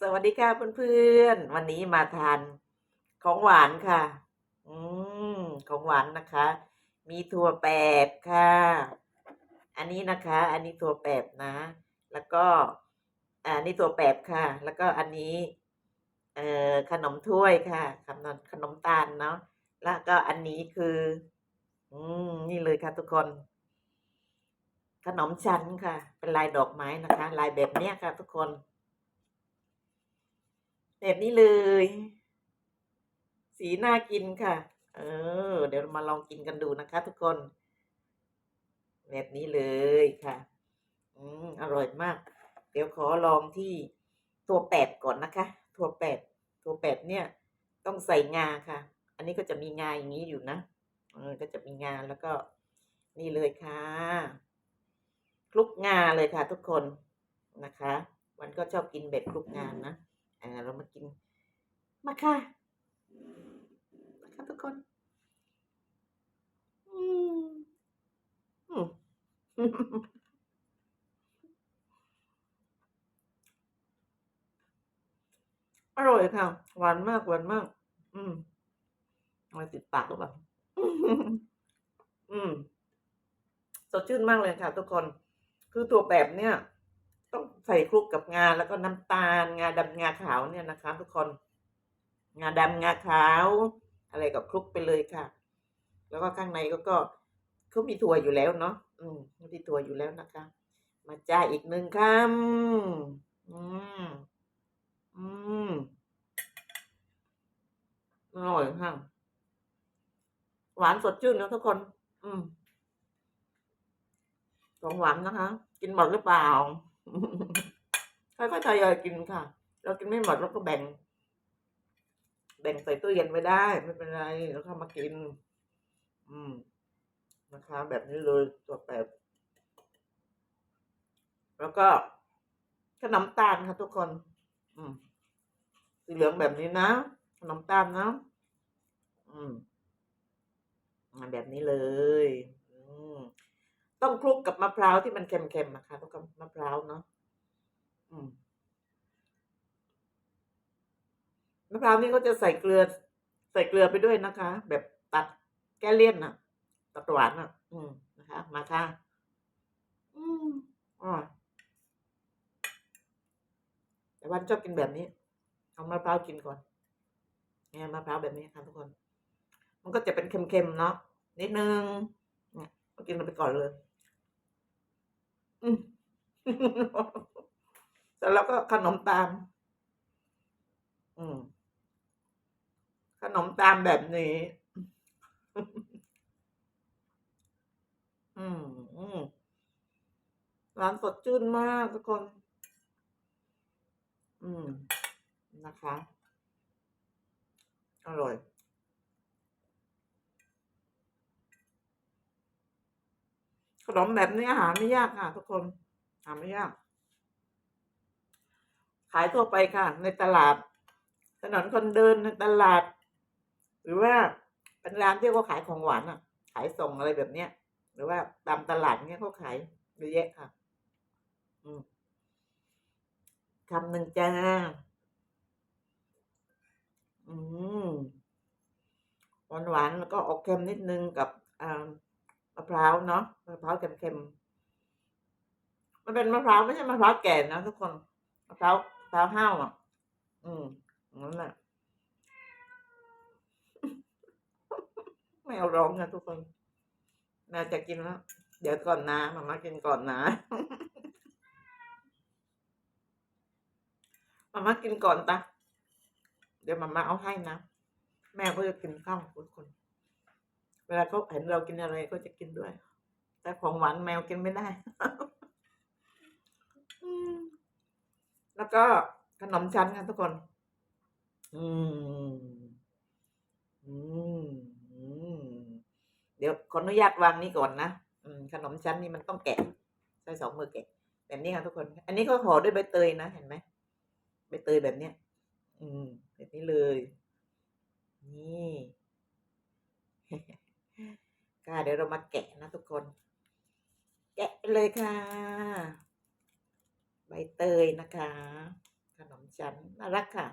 สวัสดีค่ะเพื่อนๆ วันนี้มาทานของหวานค่ะ อืมของหวานนะคะ มีถั่วแปบค่ะ อันนี้นะคะ อันนี้ถั่วแปบนะ แล้วก็อ่านี่ถั่วแปบค่ะ แล้วก็อันนี้ เอ่อขนมถ้วยค่ะ ขนมขนมตาลเนาะ แล้วก็อันนี้คือ อืมนี่เลยค่ะทุกคน ขนมชั้นค่ะ เป็นลายดอกไม้นะคะ ลายแบบเนี้ยค่ะ ทุกคน แบบนี้เลย สีน่ากินค่ะ เออ เดี๋ยวมาลองกินกันดูนะคะ ทุกคน แบบนี้เลยค่ะ อืมอร่อยมาก เดี๋ยวขอลองที่ถั่วแปบก่อนนะคะถั่วแปบถั่วแปบเนี่ย ต้องใส่งาค่ะ อันนี้ก็จะมีงาอย่างนี้อยู่นะเออก็จะมีงาแล้วก็นี่เลยค่ะคลุกงาเลยค่ะ ทุกคนนะคะมันก็ชอบกินแบบคลุกงานะ อ่าเรามากิน มาค่ะมาค่ะทุกคนอืมอืมอร่อยค่ะ หวานมาก หวานมาก อืมมาติดปากหรือเปล่าอืม สดชื่นมากเลยค่ะทุกคน คือถั่วแบบเนี่ย ต้องใส่คลุกกับงาแล้วก็น้ำตาล งาดำงาขาวเนี่ยนะคะ ทุกคน งาดำงาขาว อะไรก็คลุกไปเลยค่ะ แล้วก็ข้างในก็ก็เขามีถั่วอยู่แล้วเนาะอืมมีถั่วอยู่แล้วนะคะ มาจ้าอีกหนึ่งคำอืมอืมอร่อยค่ะหวานสดชื่นนะทุกคน อืมของหวานนะคะ กินหมดหรือเปล่า ค่อยๆทยอยกินค่ะ เรากินไม่หมดเราก็แบ่ง แบ่งใส่ตู้เย็นไว้ได้ ไม่เป็นไรแล้วก็มากิน อืมนะคะ แบบนี้เลยตัวแบบ แล้วก็ขนมตาลค่ะทุกคน อืมสีเหลืองแบบนี้นะขนมตาลนะอืมาแบบนี้เลย อืม ต้องคลุกกับมะพร้าวที่มันเค็มๆนะคะต้องกับมะพร้าวเนาะอืมมะพร้าวนี่ก็จะใส่เกลือ ใส่เกลือไปด้วยนะคะ แบบตัดแก้เลี่ยนน่ะ ตัดหวานอะ อืมนะคะ มาค่ะ อืมอร่อแต่วันชอบกินแบบนี้เอามะพร้าวกินก่อนเนี่ยมะพร้าวแบบนี้ค่ะทุกคน มันก็จะเป็นเค็มๆเนาะนิดนึง ก็กินมันไปก่อนเลยอืมเสร็จแล้วก็ขนมตาม อืม ขนมตามแบบนี้ อืมอืมร้านสดชื่นมากทุกคน อืม นะคะ อร่อย ขนมแบบนี้หาไม่ยากค่ะ ทุกคนหาไม่ยาก ขายทั่วไปค่ะ ในตลาด ถนนคนเดินในตลาด หรือว่าเป็นร้านที่เขาขายของหวานอะ ขายส่งอะไรแบบเนี้ย หรือว่าตามตลาดเนี้ยเขาขายเยอะแยะค่ะ อืมคำหนึ่งจ้าอืมหวานหวานแล้วก็ออกเค็มนิดนึงกับอ่า มะพร้าวเนาะมะพร้าวเค็มๆมันเป็นมะพร้าวไม่ใช่มะพร้าวแก่นะทุกคนมะพร้าวมะพร้าวห้าวอะ อืมนั่นแหละไม่ร้องนะทุกคนน่าจะกินแล้วเดี๋ยวก่อนนะมามากินก่อนนะมามากินก่อนตะเดี๋ยวมามาเอาให้นะ แม่ก็จะกินข้าวทุกคน เวลาเขาเห็นเรากินอะไรก็จะกินด้วย แต่ของหวานแมวกินไม่ได้แล้วก็ขนมชั้นค่ะทุกคนอืมอืม อืม เดี๋ยวขออนุญาตวางนี้ก่อนนะอืมขนมชั้นนี่มันต้องแกะใช้สองมือแกะแบบนี้ค่ะทุกคน อันนี้ก็ห่อด้วยใบเตยนะเห็นไหมใบเตยแบบเนี้ย อืมแบบนี้เลย นี่ ค่ะเดี๋ยวเรามาแกะนะทุกคน แกะไปเลยค่ะ ใบเตยนะคะ ขนมชั้นน่ารักค่ะ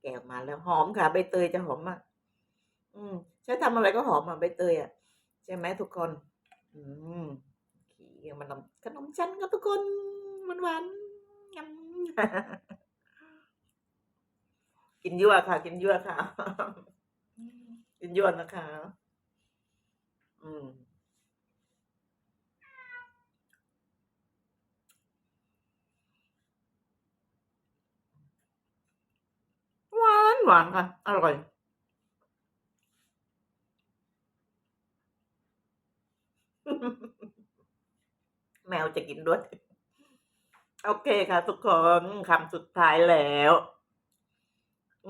แกะออกมาแล้วหอมค่ะ ใบเตยจะหอมมากอืมใช้ทำอะไรก็หอมอะใบเตยอะใช่ไหมทุกคน อืมขี่มันนำขนมชั้นครับทุกคนหวานหวานยำกินยั่วค่ะ กินยั่วค่ะ กินยั่วนะคะ อืมหวานหวานค่ะ อร่อยแมวจะกินด้วย โอเคค่ะ ทุกคนคำสุดท้ายแล้ว อื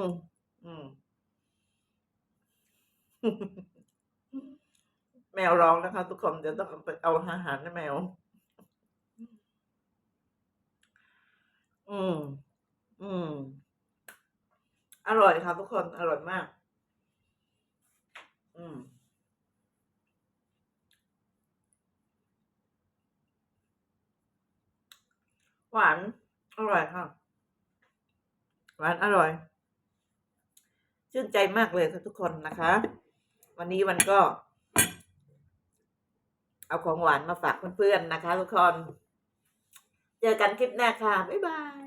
ม อืม แมวร้องนะคะ ทุกคนเดี๋ยวต้องไปเอาอาหารให้แมว อืม อืม อร่อยค่ะทุกคนอร่อยมาก อืมหวาน อร่อยค่ะ หวานอร่อย ชื่นใจมากเลยค่ะทุกคนนะคะ วันนี้มันก็ เอาของหวานมาฝากเพื่อนๆนะคะทุกคน เจอกันคลิปหน้าค่ะ บ๊ายบาย